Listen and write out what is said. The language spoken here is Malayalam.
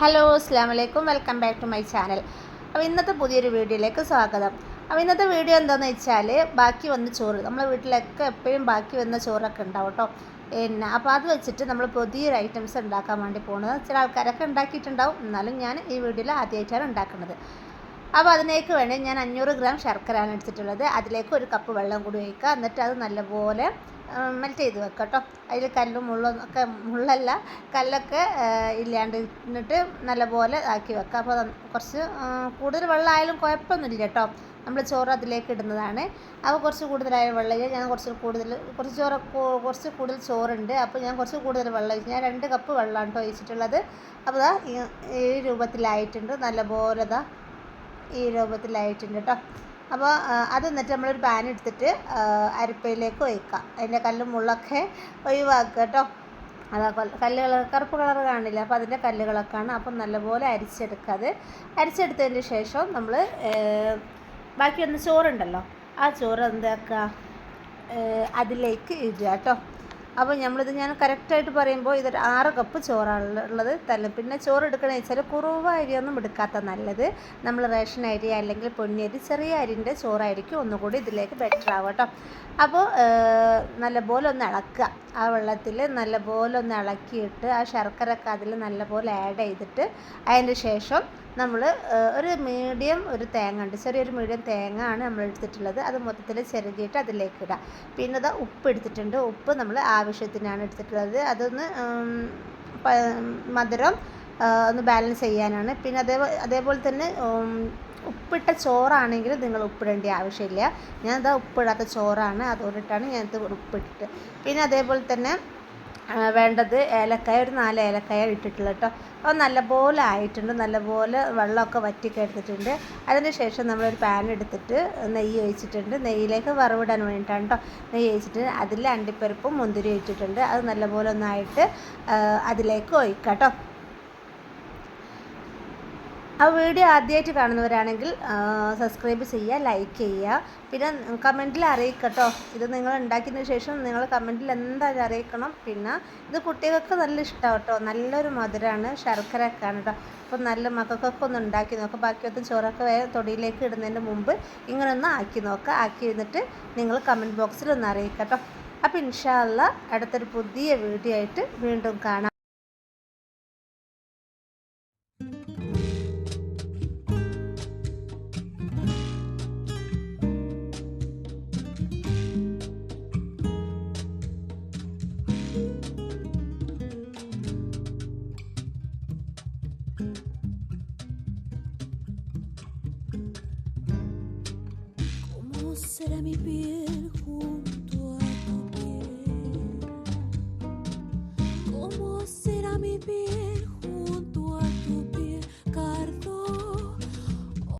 ഹലോ അസ്സാം വലൈക്കും welcome back to my channel അപ്പോൾ ഇന്നത്തെ പുതിയൊരു വീഡിയോയിലേക്ക് സ്വാഗതം. അപ്പോൾ ഇന്നത്തെ വീഡിയോ എന്താണെന്ന് വെച്ചാൽ ബാക്കി വന്ന ചോറ് നമ്മളെ വീട്ടിലൊക്കെ എപ്പോഴും ബാക്കി വന്ന ചോറൊക്കെ ഉണ്ടാവും കേട്ടോ പിന്നെ അപ്പോൾ അത് വെച്ചിട്ട് നമ്മൾ പുതിയൊരു ഐറ്റംസ് ഉണ്ടാക്കാൻ വേണ്ടി പോകുന്നത് ചില ആൾക്കാരൊക്കെ ഉണ്ടാക്കിയിട്ടുണ്ടാവും. എന്നാലും ഞാൻ ഈ വീഡിയോയിൽ ആദ്യമായിട്ടാണ് ഉണ്ടാക്കുന്നത്. അപ്പോൾ അതിലേക്ക് വേണ്ടി ഞാൻ അഞ്ഞൂറ് ഗ്രാം ശർക്കരയാണ് എടുത്തിട്ടുള്ളത്. അതിലേക്ക് ഒരു കപ്പ് വെള്ളം കൂടി ഒഴിക്കുക. എന്നിട്ട് അത് നല്ലപോലെ മെൽറ്റ് ചെയ്ത് വെക്കുക കേട്ടോ. അതിൽ കല്ലും മുള്ളും ഒക്കെ മുള്ളല്ല. കല്ലൊക്കെ ഇല്ലാണ്ട് ഇട്ടിട്ട് നല്ലപോലെ ആക്കി വെക്കുക അപ്പോൾ കുറച്ച് കൂടുതൽ വെള്ളമായാലും കുഴപ്പമൊന്നുമില്ല കേട്ടോ. നമ്മൾ ചോറ് അതിലേക്ക് ഇടുന്നതാണ്. അപ്പോൾ കുറച്ച് കൂടുതലായ വെള്ളം ഞാൻ കുറച്ച് കൂടുതൽ കുറച്ച് ചോറ് കുറച്ച് കൂടുതൽ ചോറുണ്ട്. അപ്പോൾ ഞാൻ കുറച്ച് കൂടുതൽ വെള്ളം ഒഴിച്ചു ഞാൻ രണ്ട് കപ്പ് വെള്ളമാണ് കേട്ടോ ഒഴിച്ചിട്ടുള്ളത്. അപ്പോൾ ഈ രൂപത്തിലായിട്ടുണ്ട്. നല്ലപോലെ ദാ ഈ രൂപത്തിലായിട്ടുണ്ട് കേട്ടോ അപ്പോൾ അത് എന്നിട്ട് നമ്മളൊരു പാൻ എടുത്തിട്ട് അരിപ്പയിലേക്ക് ഒഴിക്കാം. അതിന്റെ കല്ലും മുള്ളൊക്കെ ഒഴിവാക്കുക കേട്ടോ അത് കൊല്ല- കല്ലുകൾ കറുപ്പ് കളർ കാണില്ല അപ്പോൾ അതിന്റെ കല്ലുകളൊക്കെയാണ് അപ്പം നല്ലപോലെ അരിച്ചെടുക്കുക അത് അരിച്ചെടുത്തതിന് ശേഷം നമ്മൾ ബാക്കി വന്ന ചോറുണ്ടല്ലോ. ആ ചോറ് എന്താക്കുക? അതിലേക്ക് ഇടുക കേട്ടോ അപ്പോൾ നമ്മളിത് ഞാൻ കറക്റ്റായിട്ട് പറയുമ്പോൾ ഇതൊരു ആറ് കപ്പ് ചോറാണ് ഉള്ളത്. തല്ല. പിന്നെ ചോറ് എടുക്കണമെന്ന് വെച്ചാൽ കുറവ് അരിയൊന്നും എടുക്കാത്ത നല്ലത്. നമ്മൾ റേഷൻ അരി അല്ലെങ്കിൽ പൊന്നിയരി ചെറിയ അരിന്റെ ചോറായിരിക്കും ഒന്നുകൂടി ഇതിലേക്ക് ബെറ്റർ ആവട്ടോ അപ്പോൾ നല്ലപോലെ ഒന്ന് ഇളക്കുക. ആ വെള്ളത്തിൽ നല്ലപോലെ ഒന്ന് ഇളക്കിയിട്ട് ആ ശർക്കരയൊക്കെ അതിൽ നല്ലപോലെ ആഡ് ചെയ്തിട്ട് അതിന് ശേഷം നമ്മൾ ഒരു മീഡിയം ഒരു തേങ്ങ ഉണ്ട്. ചെറിയൊരു മീഡിയം തേങ്ങ ആണ് നമ്മൾ എടുത്തിട്ടുള്ളത്. അത് മൊത്തത്തിൽ ചെറുകിയിട്ട് അതിലേക്ക് ഇടാം. പിന്നെ അത് ഉപ്പ് എടുത്തിട്ടുണ്ട്. ഉപ്പ് നമ്മൾ ആവശ്യത്തിനാണ് എടുത്തിട്ടുള്ളത്. അതൊന്ന് മധുരം ഒന്ന് ബാലൻസ് ചെയ്യാനാണ്. പിന്നെ അതേപോലെ അതേപോലെ തന്നെ ഉപ്പിട്ട ചോറാണെങ്കിൽ നിങ്ങൾ ഉപ്പിടേണ്ട ആവശ്യമില്ല. ഞാൻ ഇതാ ഉപ്പിടാത്ത ചോറാണ് അതുകൊണ്ടിട്ടാണ് ഞാൻ ഇത് ഉപ്പിട്ടിട്ട്. പിന്നെ അതേപോലെ തന്നെ വേണ്ടത് ഏലക്കായ ഒരു നാല് ഏലക്കായ ഇട്ടിട്ടുള്ള കേട്ടോ അപ്പോൾ നല്ലപോലെ ആയിട്ടുണ്ട് നല്ലപോലെ വെള്ളമൊക്കെ വറ്റിക്കെടുത്തിട്ടുണ്ട് അതിന് ശേഷം നമ്മളൊരു പാൻ എടുത്തിട്ട് നെയ്യ് ഒഴിച്ചിട്ടുണ്ട്. നെയ്യിലേക്ക് വറവിടാൻ വേണ്ടിയിട്ടാണ് കേട്ടോ നെയ്യ് ഒഴിച്ചിട്ട് അതിൽ അണ്ടിപ്പരിപ്പും മുന്തിരി ഇട്ടിട്ടുണ്ട്. അത് നല്ലപോലെ ഒന്നായിട്ട് അതിലേക്ക് ഒഴിക്കാം കേട്ടോ ആ വീഡിയോ ആദ്യമായിട്ട് കാണുന്നവരാണെങ്കിൽ സബ്സ്ക്രൈബ് ചെയ്യുക ലൈക്ക് ചെയ്യുക. പിന്നെ കമന്റിൽ അറിയിക്കട്ടോ. ഇത് നിങ്ങൾ ഉണ്ടാക്കിയതിന് ശേഷം നിങ്ങൾ കമന്റിൽ എന്തായാലും അറിയിക്കണം. പിന്നെ ഇത് കുട്ടികൾക്ക് നല്ല ഇഷ്ടമാണ് കേട്ടോ നല്ലൊരു മധുരമാണ് ശർക്കര ഒക്കെ ആണ് കേട്ടോ അപ്പം നല്ല മക്കൾക്കൊക്കെ ഒന്ന് ഉണ്ടാക്കി നോക്കുക ബാക്കിയൊക്കെ ചോറൊക്കെ വേറെ തൊടിയിലേക്ക് ഇടുന്നതിന് മുമ്പ് ഇങ്ങനെ ഒന്ന് ആക്കി നോക്കുക ആക്കി എന്നിട്ട് നിങ്ങൾ കമന്റ് ബോക്സിൽ ഒന്ന് അറിയിക്കട്ടോ. അപ്പോൾ ഇൻഷാല്ല അടുത്തൊരു പുതിയ വീഡിയോ ആയിട്ട് വീണ്ടും കാണാം. ¿Cómo será mi piel junto a tu piel? ¿Cómo será mi piel?